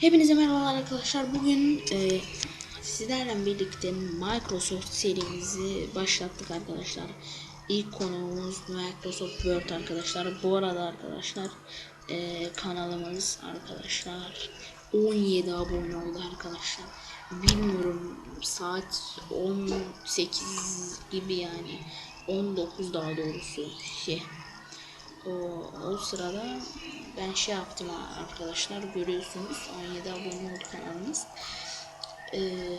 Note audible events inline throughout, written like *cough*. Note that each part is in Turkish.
Hepinize merhabalar arkadaşlar. Bugün e, sizlerle birlikte Microsoft serimizi başlattık arkadaşlar. İlk konuğumuz Microsoft Word arkadaşlar. Bu arada arkadaşlar e, kanalımız arkadaşlar 17 abone oldu arkadaşlar. Bilmiyorum saat 18 gibi yani 19 daha doğrusu şey o, o sırada ben şey yaptım arkadaşlar görüyorsunuz 17 abone oldu kanalımız. Ee,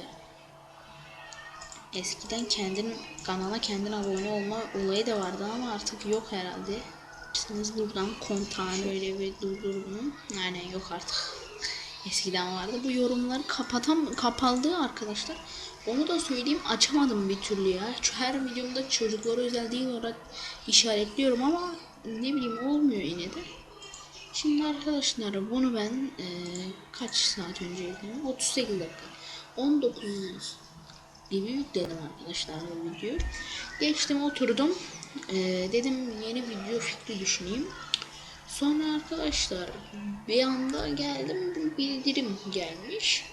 eskiden kendin kanala kendin abone olma olayı da vardı ama artık yok herhalde. Siz buradan kontağını böyle bir durdur bunu. Yani yok artık. *laughs* Eskiden vardı. Bu yorumları kapatan kapaldı arkadaşlar. Onu da söyleyeyim açamadım bir türlü ya. Her videomda çocuklara özel değil olarak işaretliyorum ama ne bileyim olmuyor yine de. Şimdi arkadaşlar bunu ben e, kaç saat önce yükledim? 38 dakika. 19 gibi yükledim arkadaşlar bu videoyu. Geçtim oturdum. E, dedim yeni video fikri düşüneyim. Sonra arkadaşlar bir anda geldim bir bildirim gelmiş.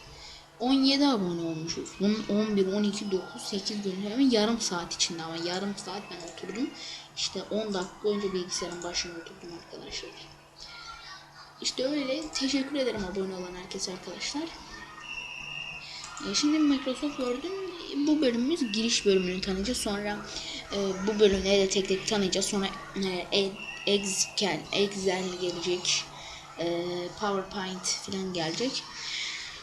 17 abone olmuşuz. Bunun 11, 12, 9, 8 gün yarım saat içinde ama yarım saat ben oturdum. İşte 10 dakika önce bilgisayarın başına oturdum arkadaşlar. İşte öyle. Teşekkür ederim abone olan herkese arkadaşlar. E, Şimdi Microsoft Word'un bu bölümümüz giriş bölümünü tanıyacağız. Sonra e, bu bölümleri tek tek tanıyacağız. Sonra e- Excel, Excel gelecek. E, PowerPoint falan gelecek.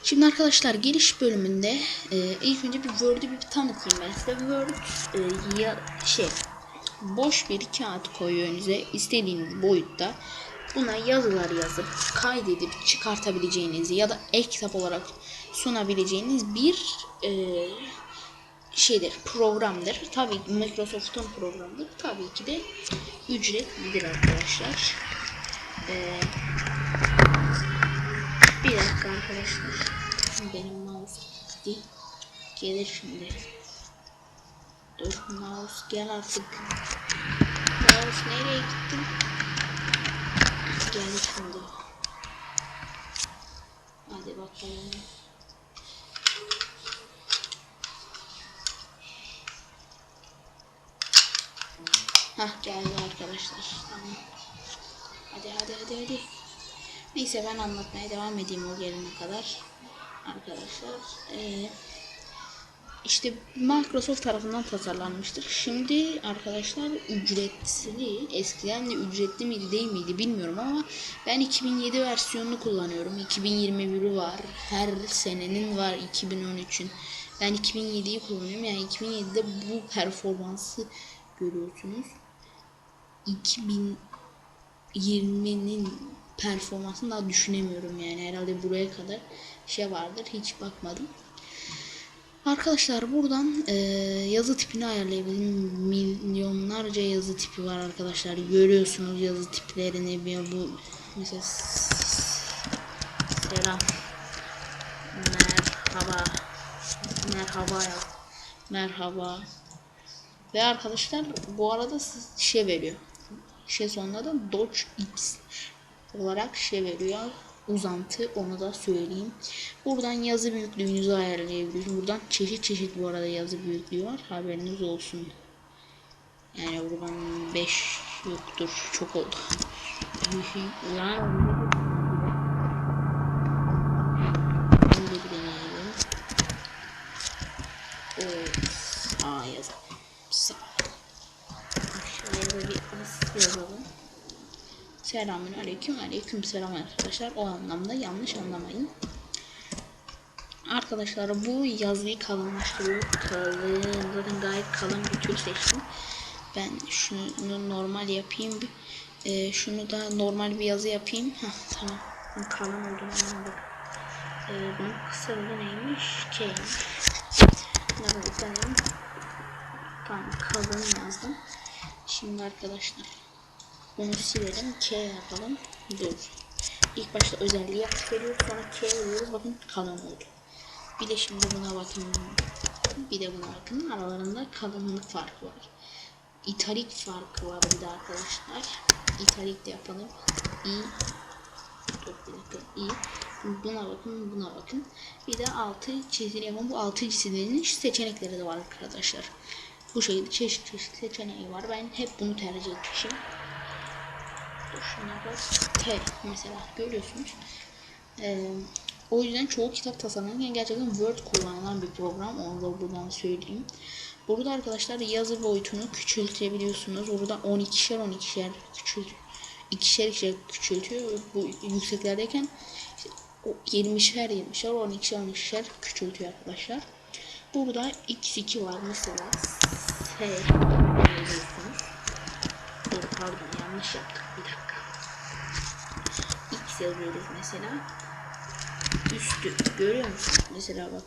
Şimdi arkadaşlar giriş bölümünde e, ilk önce bir Word'ü bir tanıtayım ben size. Word e, ya, şey boş bir kağıt koyuyor önünüze istediğiniz boyutta. Buna yazılar yazıp kaydedip çıkartabileceğiniz ya da ek kitap olarak sunabileceğiniz bir e, şeydir, programdır. Tabii Microsoft'un programıdır. Tabii ki de ücretlidir arkadaşlar. E, bir dakika arkadaşlar. Benim mouse gitti. Gelir şimdi. Dur mouse gel artık. Mouse nereye gittin? Gel şimdi. Hadi bakalım. Hah geldi arkadaşlar. Tamam. Hadi hadi hadi hadi. Neyse ben anlatmaya devam edeyim o gelene kadar. Arkadaşlar. Ee, işte Microsoft tarafından tasarlanmıştır. Şimdi arkadaşlar ücretli, eskiden de ücretli miydi değil miydi bilmiyorum ama ben 2007 versiyonunu kullanıyorum. 2021'i var. Her senenin var 2013'ün. Ben 2007'yi kullanıyorum. Yani 2007'de bu performansı görüyorsunuz. 2020'nin performansını daha düşünemiyorum yani herhalde buraya kadar şey vardır hiç bakmadım. Arkadaşlar buradan e, yazı tipini ayarlayabilirim. Milyonlarca yazı tipi var arkadaşlar. Görüyorsunuz yazı tiplerini. Bir bu mesela selam merhaba merhaba ya merhaba ve arkadaşlar bu arada şey veriyor. Şey sonunda da Dodge X olarak şey veriyor uzantı onu da söyleyeyim. Buradan yazı büyüklüğünüzü ayarlayabilirsiniz. Buradan çeşit çeşit bu arada yazı büyüklüğü var. Haberiniz olsun. Yani buradan 5 yoktur. Çok oldu. Ulan Selamün aleyküm aleyküm selam arkadaşlar. O anlamda yanlış anlamayın. Arkadaşlar bu yazıyı kalınlaştırıyor. Kalın, zaten gayet kalın bir tür seçtim. Ben şunu normal yapayım. Ee, şunu da normal bir yazı yapayım. Heh, tamam. Kalın olduğunu anladık. Ee, bunun kısalığı neymiş? K'ymiş. Nerede Tamam kalın yazdım. Şimdi arkadaşlar bunu silelim. K yapalım. Dur. İlk başta özelliği aktif ediyoruz. Sonra K vuruyoruz. Bakın kalın oldu. Bir de şimdi buna bakın. Bir de buna bakın. Aralarında kalınlık farkı var. İtalik farkı var bir de arkadaşlar. İtalik de yapalım. İ. Dur bir dakika. İ. Buna bakın, buna bakın. Bir de altı çizili ama bu altı çizilinin seçenekleri de var arkadaşlar. Bu şekilde çeşit çeşit seçeneği var. Ben hep bunu tercih etmişim. Bak. T mesela görüyorsunuz. Ee, o yüzden çoğu kitap tasarlanırken gerçekten Word kullanılan bir program. Onu da buradan söyleyeyim. Burada arkadaşlar yazı boyutunu küçültebiliyorsunuz. Burada 12'şer 12'şer küçült ikişer ikişer küçültüyor. Bu yükseklerdeyken işte o 20'şer 20'şer 12'şer 12'şer küçültüyor arkadaşlar. Burada x2 var mesela. S. Dur pardon yanlış yaptık bir dakika. Yazıyoruz mesela. Üstü görüyor musunuz? Mesela bak.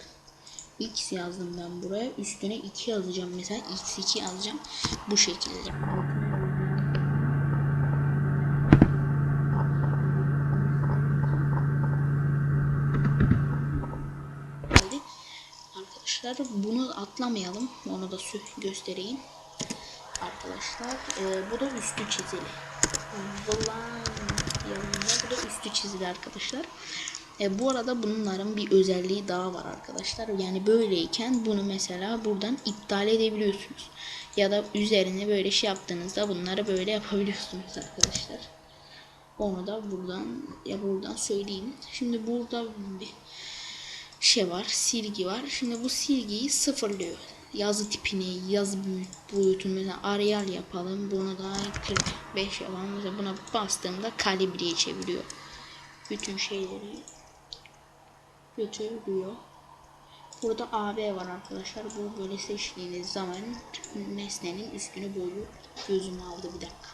X yazdım ben buraya. Üstüne 2 yazacağım mesela. X2 yazacağım. Bu şekilde. Arkadaşlar bunu atlamayalım. Onu da göstereyim. Arkadaşlar e, bu da üstü çizili. Bulan yanında bu da üstü çizili arkadaşlar. E, bu arada bunların bir özelliği daha var arkadaşlar. Yani böyleyken bunu mesela buradan iptal edebiliyorsunuz. Ya da üzerine böyle şey yaptığınızda bunları böyle yapabiliyorsunuz arkadaşlar. Onu da buradan ya buradan söyleyeyim. Şimdi burada bir şey var, silgi var. Şimdi bu silgiyi sıfırlıyor. Yazı tipini, yazı boyutunu mesela Arial yapalım. Bunu da 45 yapalım. Mesela buna bastığımda kalibreye çeviriyor. Bütün şeyleri götürüyor. Burada AB var arkadaşlar. Bu böyle seçtiğiniz zaman nesnenin üstünü boyu gözüm aldı bir dakika.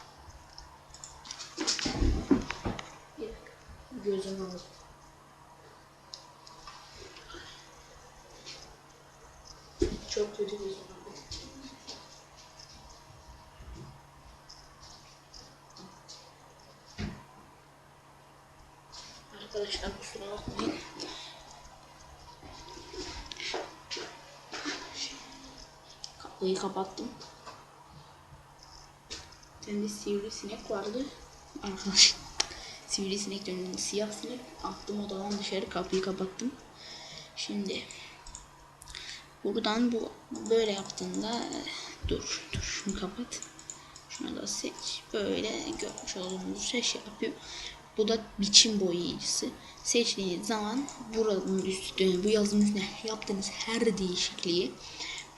Bir dakika. Aldı. Çok kötü bir zaman. Arkadaşlar kusura bakmayın. Kapıyı kapattım. Kendi sivrisinek vardı. Arkadaşlar sivrisinek dönüyor. Siyah sinek attım odadan dışarı kapıyı kapattım. Şimdi Buradan bu böyle yaptığında dur dur şunu kapat. Şunu da seç. Böyle görmüş olduğunuz şey, şey yapıyor. Bu da biçim boyayıcısı. Seçtiğiniz zaman buranın üstüne bu yazının üstüne yaptığınız her değişikliği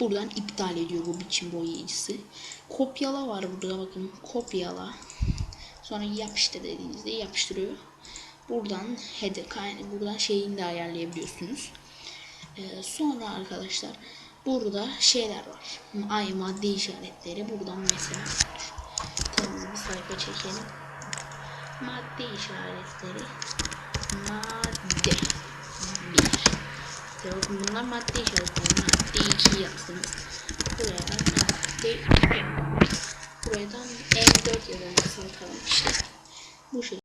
buradan iptal ediyor bu biçim boyayıcısı. Kopyala var burada bakın. Kopyala. Sonra yapıştır dediğinizde yapıştırıyor. Buradan header kaynağı buradan şeyini de ayarlayabiliyorsunuz. Ee, sonra arkadaşlar burada şeyler var. Ay madde işaretleri. Buradan mesela temiz bir sayfa çekelim madde işaretleri. Madde. 1 işte bakın bunlar madde işaretleri. Madde 2 yazdım buraya da madde 3 buradan M4 yazarmasını tamam işte. Bu şekilde.